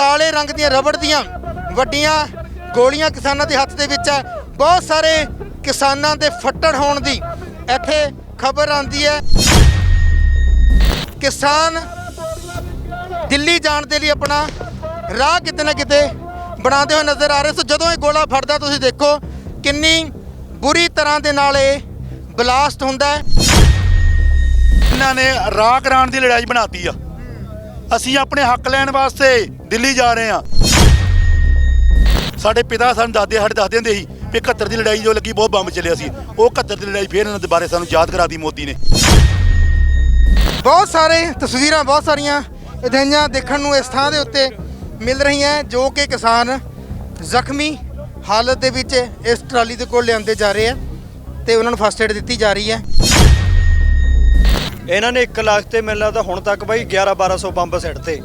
ਕਾਲੇ ਰੰਗ ਦੀਆਂ ਰਬੜ ਦੀਆਂ ਵੱਡੀਆਂ ਗੋਲੀਆਂ ਕਿਸਾਨਾਂ ਦੇ ਹੱਥ ਦੇ ਵਿੱਚ ਹੈ ਬਹੁਤ ਸਾਰੇ ਕਿਸਾਨਾਂ ਦੇ ਫੱਟੜ ਹੋਣ ਦੀ ਇੱਥੇ ਖਬਰ ਆਂਦੀ ਹੈ। ਕਿਸਾਨ ਦਿੱਲੀ ਜਾਣ ਦੇ ਲਈ ਆਪਣਾ ਰਾਹ ਕਿਤੇ ਨਾ ਕਿਤੇ ਬਣਾਉਂਦੇ ਹੋਏ ਨਜ਼ਰ ਆ ਰਹੇ ਸੋ ਜਦੋਂ ਇਹ ਗੋਲਾ ਫੜਦਾ ਤੁਸੀਂ ਦੇਖੋ ਕਿੰਨੀ ਬੁਰੀ ਤਰ੍ਹਾਂ ਦੇ ਨਾਲ ਇਹ ਬਲਾਸਟ ਹੁੰਦਾ ਹੈ। ਇਹਨਾਂ ਨੇ ਰਾਹ ਕਰਾਉਣ ਦੀ ਲੜਾਈ ਬਣਾਤੀ ਆ। ਅਸੀਂ ਆਪਣੇ ਹੱਕ ਲੈਣ ਵਾਸਤੇ ਦਿੱਲੀ ਜਾ ਰਹੇ ਹਾਂ। ਸਾਡੇ ਪਿਤਾ ਸਾਨੂੰ ਦਾਦੇ ਸਾਡੇ ਦੱਸਦੇ ਹੁੰਦੇ ਸੀ ਵੀ 71 ਦੀ ਲੜਾਈ ਜੋ ਲੱਗੀ ਬਹੁਤ ਬੰਬ ਚੱਲਿਆ ਸੀ। ਉਹ 71 ਦੀ ਲੜਾਈ ਫੇਰ ਇਹਨਾਂ ਦੇ ਬਾਰੇ ਸਾਨੂੰ ਯਾਦ ਕਰਾ ਦੀ ਮੋਦੀ ਨੇ। ਬਹੁਤ ਸਾਰੇ ਤਸਵੀਰਾਂ, ਬਹੁਤ ਸਾਰੀਆਂ ਅਜਿਹੀਆਂ ਦੇਖਣ ਨੂੰ ਇਸ ਥਾਂ ਦੇ ਉੱਤੇ ਮਿਲ ਰਹੀਆਂ ਜੋ ਕਿ ਕਿਸਾਨ ਜ਼ਖਮੀ ਹਾਲਤ ਦੇ ਵਿੱਚ ਇਸ ਟਰਾਲੀ ਦੇ ਕੋਲ ਲਿਆਂਦੇ ਜਾ ਰਹੇ ਆ ਤੇ ਉਹਨਾਂ ਨੂੰ ਫਸਟ ਏਡ ਦਿੱਤੀ ਜਾ ਰਹੀ ਹੈ। ਇਹਨਾਂ ਨੇ 1 ਲੱਖ ਤੇ ਮੈਨੂੰ ਲੱਗਦਾ ਹੁਣ ਤੱਕ ਬਾਈ 11 1200 ਬੰਬ ਸਿੱਟਤੇ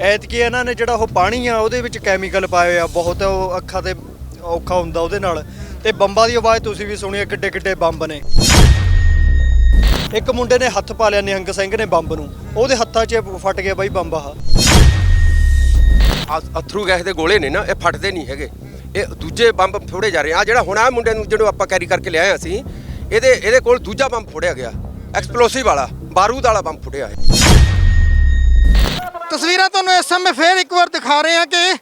ਐਤਕੀ ਇਹਨਾਂ ਨੇ ਜਿਹੜਾ ਉਹ ਪਾਣੀ ਆ, ਉਹਦੇ ਵਿੱਚ ਕੈਮੀਕਲ ਪਾਏ ਆ, ਬਹੁਤ ਉਹ ਅੱਖਾਂ ਤੇ ਔਖਾ ਹੁੰਦਾ ਉਹਦੇ ਨਾਲ। ਤੇ ਬੰਬਾਂ ਦੀ ਆਵਾਜ਼ ਤੁਸੀਂ ਵੀ ਸੁਣੀ ਕਿੱਡੇ ਕਿੱਡੇ ਬੰਬ ਨੇ। ਇੱਕ ਮੁੰਡੇ ਨੇ ਹੱਥ ਪਾ ਲਿਆ, ਨਿਹੰਗ ਸਿੰਘ ਨੇ ਬੰਬ ਨੂੰ। ਉਹਦੇ ਹੱਥਾਂ 'ਚ ਫਟ ਗਿਆ ਬਾਈ ਬੰਬ ਆਹ। ਅਥਰੂ ਗੈਸ ਦੇ ਗੋਲੇ ਨੇ ਨਾ, ਇਹ ਫਟਦੇ ਨਹੀਂ ਹੈਗੇ। ਇਹ ਦੂਜੇ ਬੰਬ ਫੋੜੇ ਜਾ ਰਹੇ ਆ। ਜਿਹੜਾ ਹੁਣ ਆ ਮੁੰਡੇ ਨੂੰ ਜਿਹੜਾ ਆਪਾਂ ਕੈਰੀ ਕਰਕੇ ਲਿਆਏ ਅਸੀਂ ਇਹਦੇ ਇਹਦੇ ਕੋਲ ਦੂਜਾ ਬੰਬ ਫੋੜਿਆ ਗਿਆ ਐਕਸਪਲੋਸਿਵ ਵਾਲਾ, ਬਾਰੂਦ ਵਾਲਾ ਬੰਬ ਫੁੱਟਿਆ ਹੈ ਤਸਵੀਰਾਂ ਤੁਹਾਨੂੰ ਇਸ ਸਮੇਂ ਫੇਰ ਇੱਕ ਵਾਰ ਦਿਖਾ ਰਹੇ ਹਾਂ ਕਿ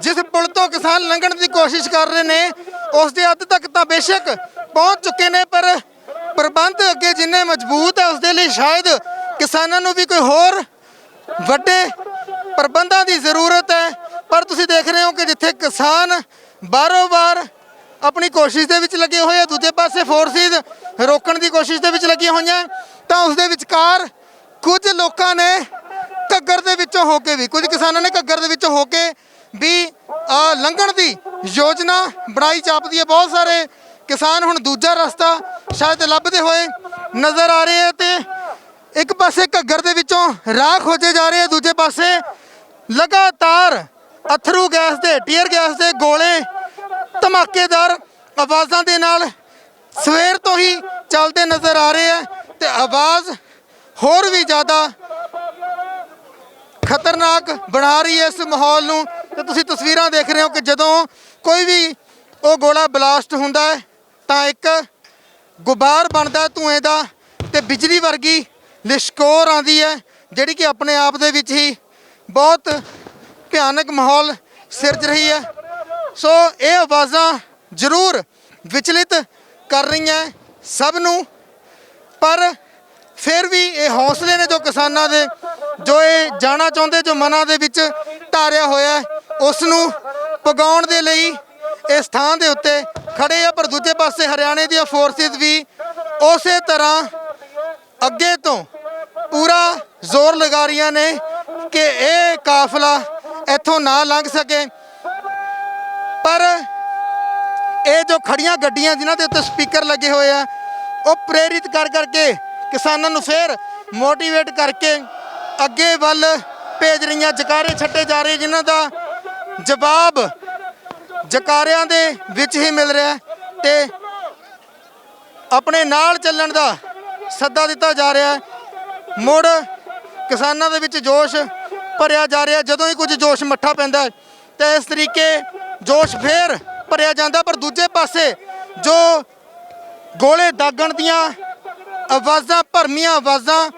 ਜਿਸ ਪੁਲ ਤੋਂ ਕਿਸਾਨ ਲੰਘਣ ਦੀ ਕੋਸ਼ਿਸ਼ ਕਰ ਰਹੇ ਨੇ, ਉਸ ਦੇ ਅੱਧ ਤੱਕ ਤਾਂ ਬੇਸ਼ੱਕ ਪਹੁੰਚ ਚੁੱਕੇ ਨੇ, ਪਰ ਪ੍ਰਬੰਧ ਅੱਗੇ ਜਿੰਨੇ ਮਜ਼ਬੂਤ ਹੈ ਉਸ ਦੇ ਲਈ ਸ਼ਾਇਦ ਕਿਸਾਨਾਂ ਨੂੰ ਵੀ ਕੋਈ ਹੋਰ ਵੱਡੇ ਪ੍ਰਬੰਧਾਂ ਦੀ ਜ਼ਰੂਰਤ ਹੈ। ਪਰ ਤੁਸੀਂ ਦੇਖ ਰਹੇ ਹੋ ਕਿ ਜਿੱਥੇ ਕਿਸਾਨ ਬਾਰੋ-ਬਾਰ ਆਪਣੀ ਕੋਸ਼ਿਸ਼ ਦੇ ਵਿੱਚ ਲੱਗੇ ਹੋਏ ਆ, ਦੂਜੇ ਪਾਸੇ ਫੋਰਸਿਸ ਰੋਕਣ ਦੀ ਕੋਸ਼ਿਸ਼ ਦੇ ਵਿੱਚ ਲੱਗੀਆਂ ਹੋਈਆਂ। ਤਾਂ ਉਸ ਦੇ ਵਿਚਕਾਰ ਕੁਝ ਲੋਕਾਂ ਨੇ ਘੱਗਰ ਦੇ ਵਿੱਚੋਂ ਹੋ ਕੇ ਵੀ, ਕੁਝ ਕਿਸਾਨਾਂ ਨੇ ਘੱਗਰ ਦੇ ਵਿੱਚੋਂ ਹੋ ਕੇ ਵੀ ਲੰਘਣ ਦੀ ਯੋਜਨਾ ਬਣਾਈ। ਜਾਪਦੀ ਹੈ ਬਹੁਤ ਸਾਰੇ ਕਿਸਾਨ ਹੁਣ ਦੂਜਾ ਰਸਤਾ ਸ਼ਾਇਦ ਲੱਭਦੇ ਹੋਏ ਨਜ਼ਰ ਆ ਰਹੇ ਆ ਤੇ ਇੱਕ ਪਾਸੇ ਘੱਗਰ ਦੇ ਵਿੱਚੋਂ ਰਾਹ ਖੋਜੇ ਜਾ ਰਹੇ ਆ, ਦੂਜੇ ਪਾਸੇ ਲਗਾਤਾਰ ਅਥਰੂ ਗੈਸ ਦੇ, ਟੀਅਰ ਗੈਸ ਦੇ ਗੋਲੇ ਧਮਾਕੇਦਾਰ ਆਵਾਜ਼ਾਂ ਦੇ ਨਾਲ ਸਵੇਰ ਤੋਂ ਹੀ ਚੱਲਦੇ ਨਜ਼ਰ ਆ ਰਹੇ ਆ ਤੇ ਆਵਾਜ਼ ਹੋਰ ਵੀ ਜ਼ਿਆਦਾ ਖਤਰਨਾਕ ਬਣਾ ਰਹੀ ਹੈ ਇਸ ਮਾਹੌਲ ਨੂੰ। ਤੇ ਤੁਸੀਂ ਤਸਵੀਰਾਂ ਦੇਖ ਰਹੇ ਹੋ ਕਿ ਜਦੋਂ ਕੋਈ ਵੀ ਉਹ ਗੋਲਾ ਬਲਾਸਟ ਹੁੰਦਾ ਹੈ, ਤਾਂ ਇੱਕ ਗੁਬਾਰ ਬਣਦਾ ਧੂਏ ਦਾ ਤੇ ਬਿਜਲੀ ਵਰਗੀ ਲਿਸ਼ਕੋਰ ਆਉਂਦੀ ਹੈ, ਜਿਹੜੀ ਕਿ ਆਪਣੇ ਆਪ ਦੇ ਵਿੱਚ ਹੀ ਬਹੁਤ ਭਿਆਨਕ ਮਾਹੌਲ ਸਿਰਜ ਰਹੀ ਹੈ। ਸੋ ਇਹ ਆਵਾਜ਼ਾਂ ਜ਼ਰੂਰ ਵਿਚਲਿਤ ਕਰ ਰਹੀਆਂ ਸਭ ਨੂੰ। ਪਰ ਫਿਰ ਵੀ ਇਹ ਹੌਸਲੇ ਨੇ ਜੋ ਕਿਸਾਨਾਂ ਦੇ, ਜੋ ਇਹ ਜਾਣਾ ਚਾਹੁੰਦੇ, ਜੋ ਮਨਾਂ ਦੇ ਵਿੱਚ ਧਾਰਿਆ ਹੋਇਆ ਉਸ ਨੂੰ ਪਗਾਉਣ ਦੇ ਲਈ ਇਸ ਥਾਂ ਦੇ ਉੱਤੇ ਖੜੇ ਆ। ਪਰ ਦੂਜੇ ਪਾਸੇ ਹਰਿਆਣੇ ਦੀਆਂ ਫੋਰਸਿਸ ਵੀ ਉਸੇ ਤਰ੍ਹਾਂ ਅੱਗੇ ਤੋਂ ਪੂਰਾ ਜ਼ੋਰ ਲਗਾ ਰਹੀਆਂ ਨੇ ਕਿ ਇਹ ਕਾਫਲਾ ਇੱਥੋਂ ਨਾ ਲੰਘ ਸਕੇ। ਪਰ ਇਹ ਜੋ ਖੜੀਆਂ ਗੱਡੀਆਂ ਜਿਨ੍ਹਾਂ ਦੇ ਉੱਤੇ ਸਪੀਕਰ ਲੱਗੇ ਹੋਏ ਆ, ਉਹ ਪ੍ਰੇਰਿਤ ਕਰ ਕਰਕੇ ਕਿਸਾਨਾਂ ਨੂੰ ਫੇਰ ਮੋਟੀਵੇਟ ਕਰਕੇ ਅੱਗੇ ਵੱਲ ਭੇਜ ਰਹੀਆਂ ਜਕਾਰੇ ਛੱਡੇ ਜਾ ਰਹੇ, ਜਿਨ੍ਹਾਂ ਦਾ ਜਵਾਬ ਜਕਾਰਿਆਂ ਦੇ ਵਿੱਚ ਹੀ ਮਿਲ ਰਿਹਾ ਹੈ ਤੇ ਆਪਣੇ ਨਾਲ ਚੱਲਣ ਦਾ ਸੱਦਾ ਦਿੱਤਾ ਜਾ ਰਿਹਾ ਮੁੜ ਕਿਸਾਨਾਂ ਦੇ ਵਿੱਚ ਜੋਸ਼ ਭਰਿਆ ਜਾ ਰਿਹਾ, ਜਦੋਂ ਹੀ ਕੁਝ ਜੋਸ਼ ਮੱਠਾ ਪੈਂਦਾ ਹੈ, ਤੇ ਇਸ ਤਰੀਕੇ ਜੋਸ਼ ਫੇਰ ਭਰਿਆ ਜਾਂਦਾ, ਪਰ ਦੂਜੇ ਪਾਸੇ ਜੋ ਗੋਲੇ ਦਾਗਣ ਦੀਆਂ ਆਵਾਜ਼ਾਂ, ਭਰਮੀਆਂ ਆਵਾਜ਼ਾਂ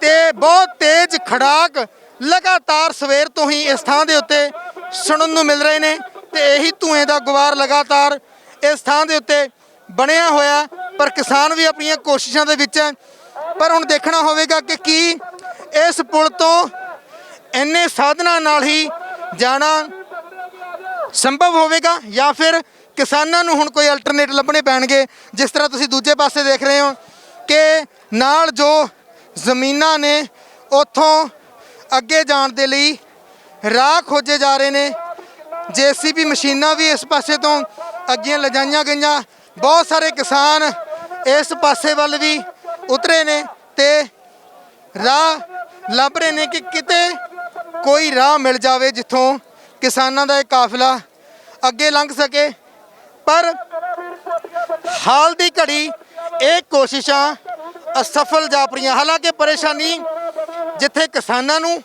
ਤੇ ਬਹੁਤ ਤੇਜ਼ ਖੜਾਕ ਲਗਾਤਾਰ ਸਵੇਰ ਤੋਂ ਹੀ ਇਸ ਥਾਂ ਦੇ ਉੱਤੇ ਸੁਣਨ ਨੂੰ ਮਿਲ ਰਹੇ ਨੇ ਤੇ ਇਹੀ ਧੂਏ ਦਾ ਗੁਬਾਰ ਲਗਾਤਾਰ ਇਸ ਥਾਂ ਦੇ ਉੱਤੇ ਬਣਿਆ ਹੋਇਆ ਪਰ ਕਿਸਾਨ ਵੀ ਆਪਣੀਆਂ ਕੋਸ਼ਿਸ਼ਾਂ ਦੇ ਵਿੱਚ ਹੈ। ਪਰ ਹੁਣ ਦੇਖਣਾ ਹੋਵੇਗਾ ਕਿ ਕੀ ਇਸ ਪੁਲ ਤੋਂ ਇੰਨੇ ਸਾਧਨਾਂ ਨਾਲ ਹੀ ਜਾਣਾ ਸੰਭਵ ਹੋਵੇਗਾ ਜਾਂ ਫਿਰ ਕਿਸਾਨਾਂ ਨੂੰ ਹੁਣ ਕੋਈ ਅਲਟਰਨੇਟ ਲੱਭਣੇ ਪੈਣਗੇ, ਜਿਸ ਤਰ੍ਹਾਂ ਤੁਸੀਂ ਦੂਜੇ ਪਾਸੇ ਦੇਖ ਰਹੇ ਹੋ ਕਿ ਨਾਲ ਜੋ ਜ਼ਮੀਨਾਂ ਨੇ, ਉੱਥੋਂ ਅੱਗੇ ਜਾਣ ਦੇ ਲਈ ਰਾਹ ਖੋਜੇ ਜਾ ਰਹੇ ਨੇ। ਜੀਸੀਬੀ ਮਸ਼ੀਨਾਂ ਵੀ ਇਸ ਪਾਸੇ ਤੋਂ ਅੱਗੇ ਲਿਜਾਈਆਂ ਗਈਆਂ। ਬਹੁਤ ਸਾਰੇ ਕਿਸਾਨ ਇਸ ਪਾਸੇ ਵੱਲ ਵੀ ਉਤਰੇ ਨੇ ਤੇ ਰਾਹ ਲੱਭ ਰਹੇ ਨੇ ਕਿ ਕਿਤੇ ਕੋਈ ਰਾਹ ਮਿਲ ਜਾਵੇ ਜਿੱਥੋਂ ਕਿਸਾਨਾਂ ਦਾ ਇਹ ਕਾਫਲਾ ਅੱਗੇ ਲੰਘ ਸਕੇ। ਪਰ ਹਾਲ ਦੀ ਘੜੀ ਇਹ ਕੋਸ਼ਿਸ਼ਾਂ ਅਸਫਲ ਜਾਪ ਰਹੀਆਂ ਹਾਲਾਂਕਿ ਪਰੇਸ਼ਾਨੀ ਜਿੱਥੇ ਕਿਸਾਨਾਂ ਨੂੰ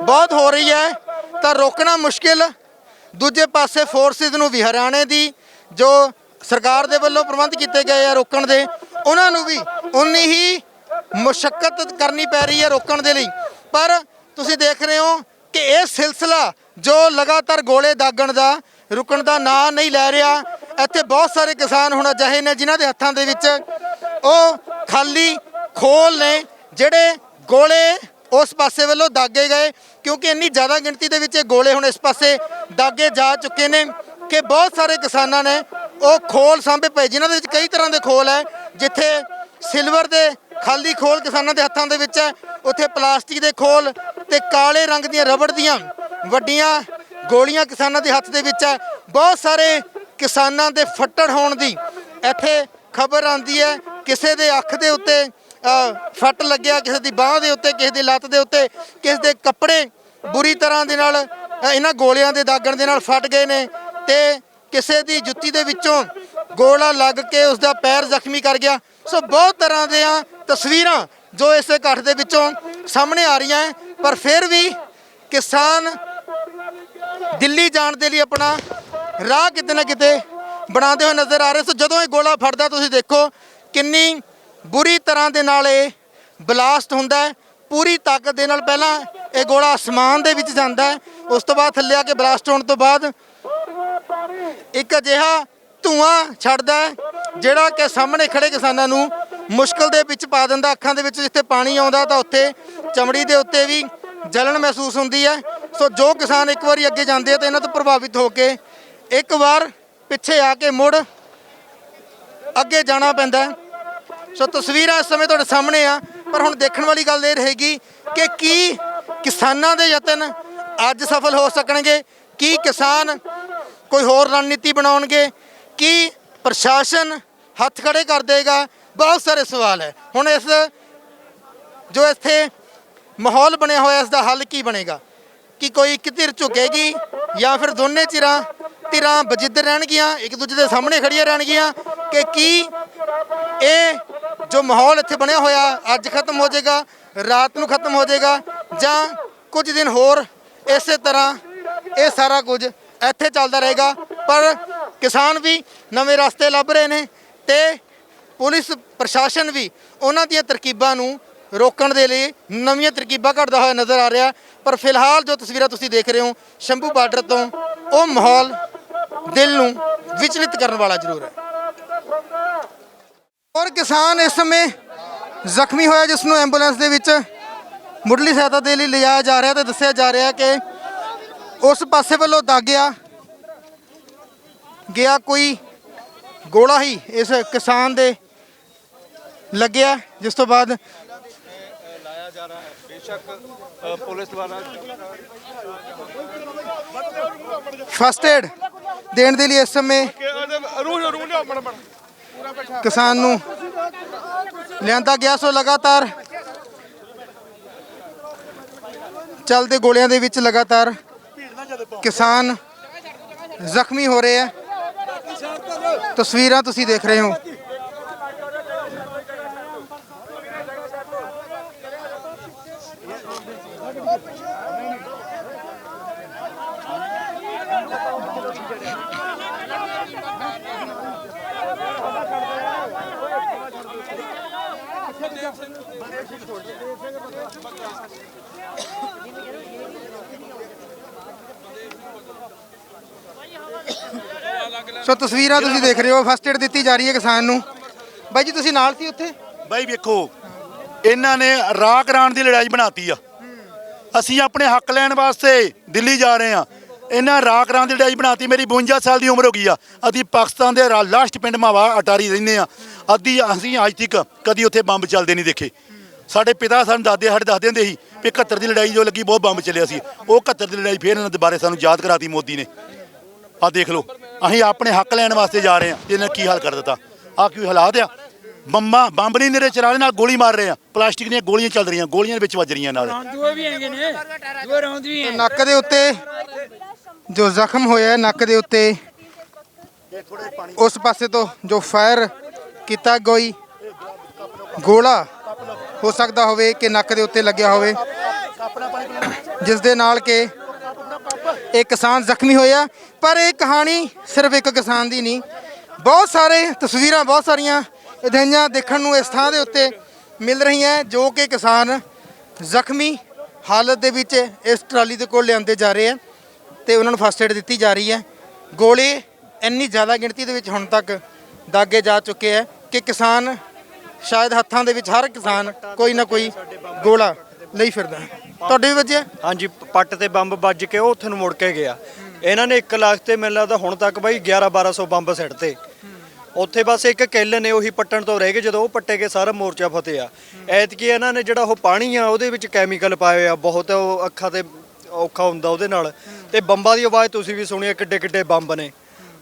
ਬਹੁਤ ਹੋ ਰਹੀ ਹੈ, ਤਾਂ ਰੋਕਣਾ ਮੁਸ਼ਕਿਲ। ਦੂਜੇ ਪਾਸੇ ਫੋਰਸਿਸ ਨੂੰ ਵੀ ਹਰਿਆਣੇ ਦੀ ਜੋ ਸਰਕਾਰ ਦੇ ਵੱਲੋਂ ਪ੍ਰਬੰਧ ਕੀਤੇ ਗਏ ਆ ਰੋਕਣ ਦੇ, ਉਹਨਾਂ ਨੂੰ ਵੀ ਉਨੀ ਹੀ ਮੁਸ਼ਕਲ ਕਰਨੀ ਪੈ ਰਹੀ ਹੈ ਰੋਕਣ ਦੇ ਲਈ। ਪਰ ਤੁਸੀਂ ਦੇਖ ਰਹੇ ਹੋ ਕਿ ਇਹ ਸਿਲਸਿਲਾ ਜੋ ਲਗਾਤਾਰ ਗੋਲੇ ਦਾਗਣ ਦਾ, ਰੁਕਣ ਦਾ ਨਾਂ ਨਹੀਂ ਲੈ ਰਿਹਾ, ਇੱਥੇ ਬਹੁਤ ਸਾਰੇ ਕਿਸਾਨ ਹੁਣ ਅਜਿਹੇ ਨੇ ਜਿਨ੍ਹਾਂ ਦੇ ਹੱਥਾਂ ਦੇ ਵਿੱਚ ਉਹ ਖਾਲੀ ਖੋਲ ਨੇ, ਜਿਹੜੇ ਗੋਲੇ ਉਸ ਪਾਸੇ ਵੱਲੋਂ ਦਾਗੇ ਗਏ, ਕਿਉਂਕਿ ਇੰਨੀ ਜ਼ਿਆਦਾ ਗਿਣਤੀ ਦੇ ਵਿੱਚ ਇਹ ਗੋਲੇ ਹੁਣ ਇਸ ਪਾਸੇ ਦਾਗੇ ਜਾ ਚੁੱਕੇ ਨੇ ਕਿ ਬਹੁਤ ਸਾਰੇ ਕਿਸਾਨਾਂ ਨੇ ਉਹ ਖੋਲ ਸਾਂਭੇ ਪਏ, ਜਿਨ੍ਹਾਂ ਦੇ ਵਿੱਚ ਕਈ ਤਰ੍ਹਾਂ ਦੇ ਖੋਲ ਹੈ, ਜਿੱਥੇ ਸਿਲਵਰ ਦੇ ਖਾਲੀ ਖੋਲ ਕਿਸਾਨਾਂ ਦੇ ਹੱਥਾਂ ਦੇ ਵਿੱਚ ਹੈ, ਉੱਥੇ ਪਲਾਸਟਿਕ ਦੇ ਖੋਲ ਤੇ ਕਾਲੇ ਰੰਗ ਦੀਆਂ ਰਬੜ ਦੀਆਂ ਵੱਡੀਆਂ ਗੋਲੀਆਂ ਕਿਸਾਨਾਂ ਦੇ ਹੱਥ ਦੇ ਵਿੱਚ ਹੈ। ਬਹੁਤ ਸਾਰੇ ਕਿਸਾਨਾਂ ਦੇ ਫੱਟੜ ਹੋਣ ਦੀ ਇੱਥੇ ਖਬਰ ਆਂਦੀ ਹੈ। ਕਿਸੇ ਦੇ ਅੱਖ ਦੇ ਉੱਤੇ ਫੱਟ ਲੱਗਿਆ, ਕਿਸੇ ਦੀ ਬਾਹ ਦੇ ਉੱਤੇ, ਕਿਸੇ ਦੀ ਲੱਤ ਦੇ ਉੱਤੇ, ਕਿਸੇ ਦੇ ਕੱਪੜੇ ਬੁਰੀ ਤਰ੍ਹਾਂ ਦੇ ਨਾਲ ਇਹਨਾਂ ਗੋਲਿਆਂ ਦੇ ਦਾਗਣ ਦੇ ਨਾਲ ਫਟ ਗਏ ਨੇ ਤੇ ਕਿਸੇ ਦੀ ਜੁੱਤੀ ਦੇ ਵਿੱਚੋਂ ਗੋਲਾ ਲੱਗ ਕੇ ਉਸ ਦਾ ਪੈਰ ਜ਼ਖਮੀ ਕਰ ਗਿਆ। ਸੋ ਬਹੁਤ ਤਰ੍ਹਾਂ ਦੀਆਂ ਤਸਵੀਰਾਂ ਜੋ ਇਸ ਇਕੱਠ ਦੇ ਵਿੱਚੋਂ ਸਾਹਮਣੇ ਆ ਰਹੀਆਂ ਹੈ। ਪਰ ਫਿਰ ਵੀ ਕਿਸਾਨ ਦਿੱਲੀ ਜਾਣ ਦੇ ਲਈ ਆਪਣਾ ਰਾਹ ਕਿਤੇ ਨਾ ਕਿਤੇ ਬਣਾਉਂਦੇ ਹੋਏ ਨਜ਼ਰ ਆ ਰਹੇ। ਸੋ ਜਦੋਂ ਇਹ ਗੋਲਾ ਫੜਦਾ, ਤੁਸੀਂ ਦੇਖੋ ਕਿੰਨੀ ਬੁਰੀ ਤਰ੍ਹਾਂ ਦੇ ਨਾਲ ਇਹ ਬਲਾਸਟ ਹੁੰਦਾ ਹੈ। ਪੂਰੀ ਤਾਕਤ ਦੇ ਨਾਲ ਪਹਿਲਾਂ ਇਹ ਗੋਲਾ ਅਸਮਾਨ ਦੇ ਵਿੱਚ ਜਾਂਦਾ ਹੈ। ਉਸ ਤੋਂ ਬਾਅਦ ਥੱਲੇ ਆ ਕੇ ਬਲਾਸਟ ਹੋਣ ਤੋਂ ਬਾਅਦ ਇੱਕ ਅਜਿਹਾ ਧੂਆਂ ਛੱਡਦਾ ਹੈ, ਜਿਹੜਾ ਕਿ ਸਾਹਮਣੇ ਖੜੇ ਕਿਸਾਨਾਂ ਨੂੰ ਮੁਸ਼ਕਲ ਦੇ ਵਿੱਚ ਪਾ ਦਿੰਦਾ। ਅੱਖਾਂ ਦੇ ਵਿੱਚ ਜਿੱਥੇ ਪਾਣੀ ਆਉਂਦਾ, ਤਾਂ ਉੱਥੇ ਚਮੜੀ ਦੇ ਉੱਤੇ ਵੀ ਜਲਨ ਮਹਿਸੂਸ ਹੁੰਦੀ ਹੈ। ਸੋ ਜੋ ਕਿਸਾਨ ਇੱਕ ਵਾਰੀ ਅੱਗੇ ਜਾਂਦੇ ਆ ਤਾਂ ਇਹਨਾਂ ਤੋਂ ਪ੍ਰਭਾਵਿਤ ਹੋ ਕੇ ਇੱਕ ਵਾਰ ਪਿੱਛੇ ਆ ਕੇ ਮੁੜ ਅੱਗੇ ਜਾਣਾ ਪੈਂਦਾ ਸੋ ਤਸਵੀਰਾਂ ਇਸ ਸਮੇਂ ਤੁਹਾਡੇ ਸਾਹਮਣੇ ਆ, ਪਰ ਹੁਣ ਦੇਖਣ ਵਾਲੀ ਗੱਲ ਇਹ ਰਹੇਗੀ ਕਿ ਕੀ ਕਿਸਾਨਾਂ ਦੇ ਯਤਨ ਅੱਜ ਸਫਲ ਹੋ ਸਕਣਗੇ, ਕੀ ਕਿਸਾਨ ਕੋਈ ਹੋਰ ਰਣਨੀਤੀ ਬਣਾਉਣਗੇ, ਕੀ ਪ੍ਰਸ਼ਾਸਨ ਹੱਥ ਖੜੇ ਕਰ ਦੇਗਾ, ਬਹੁਤ ਸਾਰੇ ਸਵਾਲ ਹੈ। ਹੁਣ ਇਸ ਜੋ ਇੱਥੇ ਮਾਹੌਲ ਬਣਿਆ ਹੋਇਆ, ਇਸ ਦਾ ਹੱਲ ਕੀ ਬਣੇਗਾ? ਕਿ ਕੋਈ ਇੱਕ ਧਿਰ ਝੁਕੇਗੀ ਜਾਂ ਫਿਰ ਦੋਨੇ ਧਿਰਾਂ ਧਿਰਾਂ ਬਜਿੱਦ ਰਹਿਣਗੀਆਂ, ਇੱਕ ਦੂਜੇ ਦੇ ਸਾਹਮਣੇ ਖੜੀਆਂ ਰਹਿਣਗੀਆਂ, ਕਿ ਕੀ ਇਹ ਜੋ ਮਾਹੌਲ ਇੱਥੇ ਬਣਿਆ ਹੋਇਆ ਅੱਜ ਖਤਮ ਹੋ ਜਾਏਗਾ, ਰਾਤ ਨੂੰ ਖਤਮ ਹੋ ਜਾਏਗਾ, ਜਾਂ ਕੁਝ ਦਿਨ ਹੋਰ ਇਸੇ ਤਰ੍ਹਾਂ ਇਹ ਸਾਰਾ ਕੁਝ ਇੱਥੇ ਚੱਲਦਾ ਰਹੇਗਾ। ਪਰ ਕਿਸਾਨ ਵੀ ਨਵੇਂ ਰਸਤੇ ਲੱਭ ਰਹੇ ਨੇ ਤੇ ਪੁਲਿਸ ਪ੍ਰਸ਼ਾਸਨ ਵੀ ਉਹਨਾਂ ਦੀਆਂ ਤਰਕੀਬਾਂ ਨੂੰ ਰੋਕਣ ਦੇ ਲਈ ਨਵੀਆਂ ਤਰਕੀਬਾਂ ਘੜਦਾ ਹੋਇਆ ਨਜ਼ਰ ਆ ਰਿਹਾ। ਪਰ ਫਿਲਹਾਲ ਜੋ ਤਸਵੀਰਾਂ ਤੁਸੀਂ ਦੇਖ ਰਹੇ ਹੋ, ਸ਼ੰਭੂ ਬਾਰਡਰ ਤੋਂ ਉਹ ਮਾਹੌਲ ਦਿਲ ਨੂੰ ਵਿਚਲਿਤ ਕਰਨ ਵਾਲਾ ਜ਼ਰੂਰ ਹੈ। ਔਰ ਕਿਸਾਨ ਇਸ ਸਮੇਂ ਜ਼ਖਮੀ ਹੋਇਆ, ਜਿਸ ਨੂੰ ਐਂਬੂਲੈਂਸ ਦੇ ਵਿੱਚ ਮੁੱਢਲੀ ਸਹਾਇਤਾ ਦੇ ਲਈ ਲਿਜਾਇਆ ਜਾ ਰਿਹਾ ਤੇ ਦੱਸਿਆ ਜਾ ਰਿਹਾ ਕਿ ਉਸ ਪਾਸੇ ਵੱਲੋਂ ਦਾਗਿਆ ਗਿਆ ਕੋਈ ਗੋਲਾ ਹੀ ਇਸ ਕਿਸਾਨ ਦੇ ਲੱਗਿਆ, ਜਿਸ ਤੋਂ ਬਾਅਦ ਜਾ ਰਿਹਾ ਹੈ। ਬੇਸ਼ੱਕ ਪੁਲਿਸ ਦੁਆਰਾ ਫਸਟ ਏਡ ਦੇਣ ਦੇ ਲਈ ਇਸ ਸਮੇਂ ਕਿਸਾਨ ਨੂੰ ਲਿਆਂਦਾ ਗਿਆ ਸੋ ਲਗਾਤਾਰ ਚੱਲਦੇ ਗੋਲਿਆਂ ਦੇ ਵਿੱਚ ਲਗਾਤਾਰ ਕਿਸਾਨ ਜ਼ਖਮੀ ਹੋ ਰਹੇ ਆ ਤਸਵੀਰਾਂ ਤੁਸੀਂ ਦੇਖ ਰਹੇ ਹੋ। ਸੋ ਤਸਵੀਰਾਂ ਤੁਸੀਂ ਦੇਖ ਰਹੇ ਹੋ ਫਸਟ ਏਡ ਦਿੱਤੀ ਜਾ ਰਹੀ ਹੈ ਕਿਸਾਨ ਨੂੰ। ਬਾਈ ਜੀ, ਤੁਸੀਂ ਨਾਲ ਸੀ ਉੱਥੇ? ਬਾਈ ਵੇਖੋ, ਇਹਨਾਂ ਨੇ ਰਾਹ ਕਰਾਉਣ ਦੀ ਲੜਾਈ ਬਣਾਤੀ ਆ। ਅਸੀਂ ਆਪਣੇ ਹੱਕ ਲੈਣ ਵਾਸਤੇ ਦਿੱਲੀ ਜਾ ਰਹੇ ਆ ਇਹਨਾਂ ਰਾਹ ਕਰਾਉਣ ਦੀ ਲੜਾਈ ਬਣਾਤੀ, ਮੇਰੀ 52 ਸਾਲ ਦੀ ਉਮਰ ਹੋ ਗਈ ਆ। ਅਸੀਂ ਪਾਕਿਸਤਾਨ ਦੇ ਲਾਸਟ ਪਿੰਡ ਮਾਵਾ ਅਟਾਰੀ ਰਹਿੰਦੇ ਆ ਅੱਧੀ ਅਸੀਂ ਅੱਜ ਤੱਕ ਕਦੀ ਉੱਥੇ ਬੰਬ ਚੱਲਦੇ ਨਹੀਂ ਦੇਖੇ। ਸਾਡੇ ਪਿਤਾ ਸਾਨੂੰ ਦਾਦੇ ਸਾਡੇ ਦੱਸਦੇ ਹੁੰਦੇ ਸੀ ਵੀ 71 ਦੀ ਲੜਾਈ ਜੋ ਲੱਗੀ ਬਹੁਤ ਬੰਬ ਚੱਲਿਆ ਸੀ। ਉਹ 71 ਦੀ ਲੜਾਈ ਫੇਰ ਇਹਨਾਂ ਦੇ ਬਾਰੇ ਸਾਨੂੰ ਯਾਦ ਕਰਾਤੀ ਮੋਦੀ ਨੇ। ਆ ਦੇਖ ਲਓ ਅਸੀਂ ਆਪਣੇ ਹੱਕ ਲੈਣ ਵਾਸਤੇ ਜਾ ਰਹੇ ਆ ਤੇ ਇਹਨਾਂ ਕੀ ਹਾਲ ਕਰ ਦਿੱਤਾ। ਆ ਕੀ ਹਾਲਾਤ ਆ? ਬੰਬਾਂ ਬੰਬ ਨਹੀਂ ਨੇੜੇ ਚਲਾ ਰਹੇ ਨਾਲ ਗੋਲੀ ਮਾਰ ਰਹੇ ਆ। ਪਲਾਸਟਿਕ ਦੀਆਂ ਗੋਲੀਆਂ ਚੱਲ ਰਹੀਆਂ ਗੋਲੀਆਂ ਦੇ ਵਿੱਚ ਵੱਜ ਰਹੀਆਂ ਨਾਲ। ਦੂਏ ਵੀ ਹੈਗੇ ਨੇ। ਦੂਏ ਰੌਂਦ ਵੀ ਹੈ ਨੱਕ ਦੇ ਉੱਤੇ ਜੋ ਜ਼ਖਮ ਹੋਇਆ ਹੈ ਨੱਕ ਦੇ ਉੱਤੇ ਉਸ ਪਾਸੇ ਤੋਂ ਜੋ ਫਾਇਰ ਕੀਤਾ ਕੋਈ ਗੋਲਾ ਹੋ ਸਕਦਾ ਹੋਵੇ ਕਿ ਨੱਕ ਦੇ ਉੱਤੇ ਲੱਗਿਆ ਹੋਵੇ। ਜਿਸ ਦੇ ਨਾਲ ਕਿ ਇਹ ਕਿਸਾਨ ਜ਼ਖਮੀ ਹੋਇਆ, ਪਰ ਇਹ ਕਹਾਣੀ ਸਿਰਫ ਇੱਕ ਕਿਸਾਨ ਦੀ ਨਹੀਂ, ਬਹੁਤ ਸਾਰੇ ਤਸਵੀਰਾਂ, ਬਹੁਤ ਸਾਰੀਆਂ ਅਜਿਹੀਆਂ ਦੇਖਣ ਨੂੰ ਇਸ ਥਾਂ ਦੇ ਉੱਤੇ ਮਿਲ ਰਹੀਆਂ ਜੋ ਕਿ ਕਿਸਾਨ ਜ਼ਖਮੀ ਹਾਲਤ ਦੇ ਵਿੱਚ ਇਸ ਟਰਾਲੀ ਦੇ ਕੋਲ ਲਿਆਂਦੇ ਜਾ ਰਹੇ ਆ ਤੇ ਉਹਨਾਂ ਨੂੰ ਫਸਟ ਏਡ ਦਿੱਤੀ ਜਾ ਰਹੀ ਹੈ। ਗੋਲੇ ਇੰਨੀ ਜ਼ਿਆਦਾ ਗਿਣਤੀ ਦੇ ਵਿੱਚ ਹੁਣ ਤੱਕ ਦਾਗੇ ਜਾ ਚੁੱਕੇ ਆ ਕਿ ਕਿਸਾਨ ਸ਼ਾਇਦ ਹੱਥਾਂ ਦੇ ਵਿੱਚ ਹਰ ਕਿਸਾਨ ਕੋਈ ਨਾ ਕੋਈ ਗੋਲਾ ਲਈ ਫਿਰਦਾ ਤੁਹਾਡੇ ਵੀ ਵੱਜਿਆ? ਹਾਂਜੀ, ਪੱਟ ਤੇ ਬੰਬ ਵੱਜ ਕੇ ਉਹ ਉੱਥੇ ਨੂੰ ਮੁੜ ਕੇ ਗਿਆ। ਇਹਨਾਂ ਨੇ 1 ਲੱਖ ਤੇ ਮੈਨੂੰ ਲੱਗਦਾ ਹੁਣ ਤੱਕ ਬਾਈ 11 1200 ਬੰਬ ਸਿੱਟਤੇ ਉੱਥੇ ਬਸ ਇੱਕ ਕਿੱਲ ਨੇ ਉਹੀ ਪੱਟਣ ਤੋਂ ਰਹਿ ਗਏ, ਜਦੋਂ ਉਹ ਪੱਟੇ ਕੇ ਸਾਰਾ ਮੋਰਚਾ ਫਤਿਆ ਐਤਕੀ ਇਹਨਾਂ ਨੇ ਜਿਹੜਾ ਉਹ ਪਾਣੀ ਆ, ਉਹਦੇ ਵਿੱਚ ਕੈਮੀਕਲ ਪਾਏ ਹੋਏ ਆ, ਬਹੁਤ ਉਹ ਅੱਖਾਂ ਤੇ ਔਖਾ ਹੁੰਦਾ ਉਹਦੇ ਨਾਲ। ਤੇ ਬੰਬਾਂ ਦੀ ਆਵਾਜ਼ ਤੁਸੀਂ ਵੀ ਸੁਣੀ ਕਿੱਡੇ ਕਿੱਡੇ ਬੰਬ ਨੇ।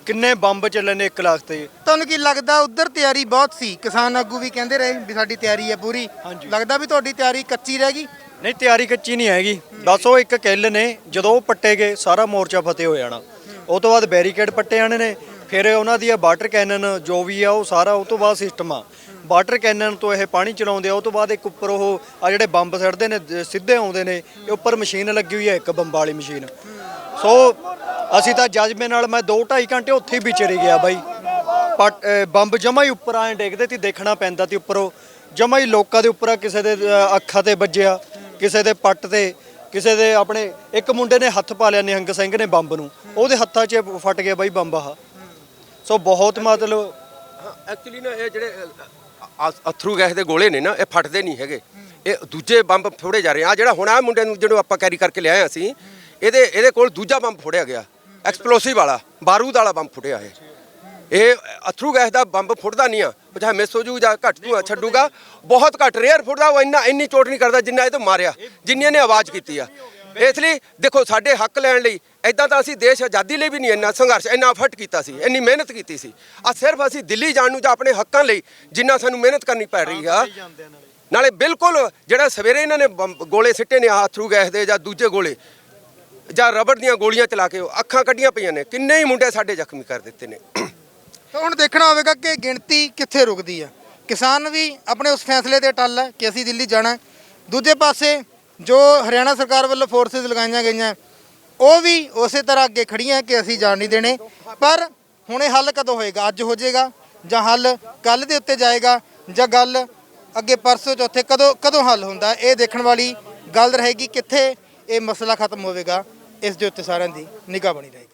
ਕਿੰਨੇ ਬੰਬ ਚੱਲੇ ਨੇ 1 ਲੱਖ ਤੇ? ਤੁਹਾਨੂੰ ਕੀ ਲੱਗਦਾ ਉਧਰ ਤਿਆਰੀ ਬਹੁਤ ਸੀ? ਕਿਸਾਨ ਆਗੂ ਵੀ ਕਹਿੰਦੇ ਰਹੇ ਵੀ ਸਾਡੀ ਤਿਆਰੀ ਹੈ ਪੂਰੀ। ਹਾਂਜੀ। ਲੱਗਦਾ ਵੀ ਤੁਹਾਡੀ ਤਿਆਰੀ ਕੱਚੀ ਰਹਿ ਗਈ? ਨਹੀਂ ਤਿਆਰੀ ਕੱਚੀ ਨਹੀਂ ਹੈਗੀ। ਬਸ ਉਹ ਇੱਕ ਕਿੱਲ ਨੇ ਜਦੋਂ ਉਹ ਪੱਟੇ ਗਏ ਸਾਰਾ ਮੋਰਚਾ ਫਤਿਹ ਹੋ ਜਾਣਾ। ਉਹ ਤੋਂ ਬਾਅਦ ਬੈਰੀਕੇਡ ਪੱਟੇ ਜਾਣੇ ਨੇ ਫਿਰ ਉਹਨਾਂ ਦੀ ਵਾਟਰ ਕੈਨਨ ਜੋ ਵੀ ਆ ਉਹ ਸਾਰਾ ਉਹ ਤੋਂ ਬਾਅਦ ਸਿਸਟਮ ਆ। ਵਾਟਰ ਕੈਨਨ ਤੋਂ ਇਹ ਪਾਣੀ ਚਲਾਉਂਦੇ ਆ ਉਹ ਤੋਂ ਬਾਅਦ ਇੱਕ ਉੱਪਰ ਉਹ ਆ ਜਿਹੜੇ ਬੰਬ ਸੜਦੇ ਨੇ ਦ- ਸਿੱਧੇ ਆਉਂਦੇ ਨੇ ਇਹ ਉੱਪਰ ਮਸ਼ੀਨ ਲੱਗੀ ਹੋਈ ਹੈ ਇੱਕ ਬੰਬ ਵਾਲੀ ਮਸ਼ੀਨ। ਸੋ ਅਸੀਂ ਤਾਂ ਜਜ਼ਬੇ ਨਾਲ ਮੈਂ 2 2.5 ਘੰਟੇ ਉੱਥੇ ਹੀ ਵਿਚਰੀ ਗਿਆ ਬਾਈ। ਪੱਟ- ਬੰਬ ਜਮਾ ਹੀ ਉੱਪਰ ਆਏ ਡੇਗਦੇ ਤੇ ਦੇਖਣਾ ਪੈਂਦਾ ਤੇ ਉੱਪਰੋਂ। ਜਮਾ ਹੀ ਲੋਕਾਂ ਦੇ ਉੱਪਰ ਕਿਸੇ ਦੇ ਅੱਖਾਂ ਤੇ ਵੱਜਿਆ ਕਿਸੇ ਦੇ ਪੱਟ ਤੇ ਕਿਸੇ ਦੇ ਆਪਣੇ ਇੱਕ ਮੁੰਡੇ ਨੇ ਹੱਥ ਪਾ ਲਿਆ ਨਿਹੰਗ ਸਿੰਘ ਨੇ ਬੰਬ ਨੂੰ। ਉਹਦੇ ਹੱਥਾਂ 'ਚ ਫਟ ਗਿਆ ਬਾਈ ਬੰਬ ਆ ਸੋ ਬਹੁਤ ਮਤਲਬ ਐਕਚੁਅਲੀ ਨਾ ਇਹ ਜਿਹੜੇ ਅ, ਅਥਰੂ ਗੈਸ ਦੇ ਗੋਲੇ ਨੇ ਨਾ ਇਹ ਫਟਦੇ ਨਹੀਂ ਹੈਗੇ। ਇਹ ਦੂਜੇ ਬੰਬ ਫੋੜੇ ਜਾ ਰਹੇ ਆ। ਜਿਹੜਾ ਹੁਣ ਆ ਮੁੰਡੇ ਨੂੰ ਜਿਹਨੂੰ ਆਪਾਂ ਕੈਰੀ ਕਰਕੇ ਲਿਆਏ ਅਸੀਂ ਇਹਦੇ ਇਹਦੇ ਕੋਲ ਦੂਜਾ ਬੰਬ ਫੋੜਿਆ ਗਿਆ। ਐਕਸਪਲੋਸਿਵ ਵਾਲਾ ਬਾਰੂਦ ਵਾਲਾ ਬੰਬ ਫੁੱਟਿਆ ਇਹ। ਇਹ ਅਥਰੂ ਗੈਸ ਦਾ ਬੰਬ ਫੁੱਟਦਾ ਨਹੀਂ ਆ ਚਾਹੇ ਮਿਸ ਹੋ ਜੂ ਜਾਂ ਘੱਟ ਜੂ ਛੱਡੂਗਾ। ਬਹੁਤ ਘੱਟ ਰੇਅਰ ਫੁੱਟਦਾ ਉਹ ਇੰਨਾ ਇੰਨੀ ਚੋਟ ਨਹੀਂ ਕਰਦਾ ਜਿੰਨਾ ਇਹ ਤੋਂ ਮਾਰਿਆ ਜਿੰਨੀ ਇਹਨੇ ਆਵਾਜ਼ ਕੀਤੀ ਆ। ਇਸ ਲਈ ਦੇਖੋ ਸਾਡੇ ਹੱਕ ਲੈਣ ਲਈ ਐਦਾਂ ਤਾਂ ਅਸੀਂ ਦੇਸ਼ ਆਜ਼ਾਦੀ ਲਈ ਵੀ ਨਹੀਂ ਇੰਨਾ ਸੰਘਰਸ਼ ਇੰਨਾ ਐਫਰਟ ਕੀਤਾ ਸੀ ਇੰਨੀ ਮਿਹਨਤ ਕੀਤੀ ਸੀ। ਆ ਸਿਰਫ ਅਸੀਂ ਦਿੱਲੀ ਜਾਣ ਨੂੰ ਜਾਂ ਆਪਣੇ ਹੱਕਾਂ ਲਈ ਜਿੰਨਾ ਸਾਨੂੰ ਮਿਹਨਤ ਕਰਨੀ ਪੈ ਰਹੀ ਆ। ਨਾਲੇ। ਬਿਲਕੁਲ ਜਿਹੜਾ ਸਵੇਰੇ ਇਹਨਾਂ ਨੇ ਗੋਲੇ ਸਿੱਟੇ ਨੇ ਆ ਥਰੂ ਗੈਸ ਦੇ ਜਾਂ ਦੂਜੇ ਗੋਲੇ ਜਾਂ ਰਬੜ ਦੀਆਂ ਗੋਲੀਆਂ ਚਲਾ ਕੇ ਉਹ ਅੱਖਾਂ ਕੱਢੀਆਂ ਪਈਆਂ ਨੇ। ਕਿੰਨੇ ਹੀ ਮੁੰਡੇ ਸਾਡੇ ਜ਼ਖਮੀ ਕਰ ਦਿੱਤੇ ਨੇ। ਤਾਂ ਹੁਣ ਦੇਖਣਾ ਹੋਵੇਗਾ ਕਿ ਗਿਣਤੀ ਕਿੱਥੇ ਰੁਕਦੀ ਆ। ਕਿਸਾਨ ਵੀ ਆਪਣੇ ਉਸ ਫੈਸਲੇ ਤੇ ਟੱਲ ਹੈ ਕਿ ਅਸੀਂ ਦਿੱਲੀ ਜਾਣਾ। ਦੂਜੇ ਪਾਸੇ ਜੋ ਹਰਿਆਣਾ ਸਰਕਾਰ ਵੱਲੋਂ ਫੋਰਸਿਸ ਲਗਾਈਆਂ ਗਈਆਂ, ਉਹ ਵੀ ਉਸੇ ਤਰ੍ਹਾਂ ਅੱਗੇ ਖੜੀਆਂ ਕਿ ਅਸੀਂ ਜਾਣ ਨਹੀਂ ਦੇਣੇ। ਪਰ ਹੁਣ ਇਹ ਹੱਲ ਕਦੋਂ ਹੋਏਗਾ? ਅੱਜ ਹੋ ਜਾਏਗਾ ਜਾਂ ਹੱਲ ਕੱਲ ਦੇ ਉੱਤੇ ਜਾਏਗਾ ਜਾਂ ਗੱਲ ਅੱਗੇ ਪਰਸੋਂ ਚੌਥੇ ਕਦੋਂ ਕਦੋਂ ਹੱਲ ਹੁੰਦਾ? ਇਹ ਦੇਖਣ ਵਾਲੀ ਗੱਲ ਰਹੇਗੀ ਕਿੱਥੇ ਇਹ ਮਸਲਾ ਖਤਮ ਹੋਵੇਗਾ। ਇਸ ਦੇ ਉੱਤੇ ਸਾਰਿਆਂ ਦੀ ਨਿਗਾਹ ਬਣੀ ਰਹੇਗੀ।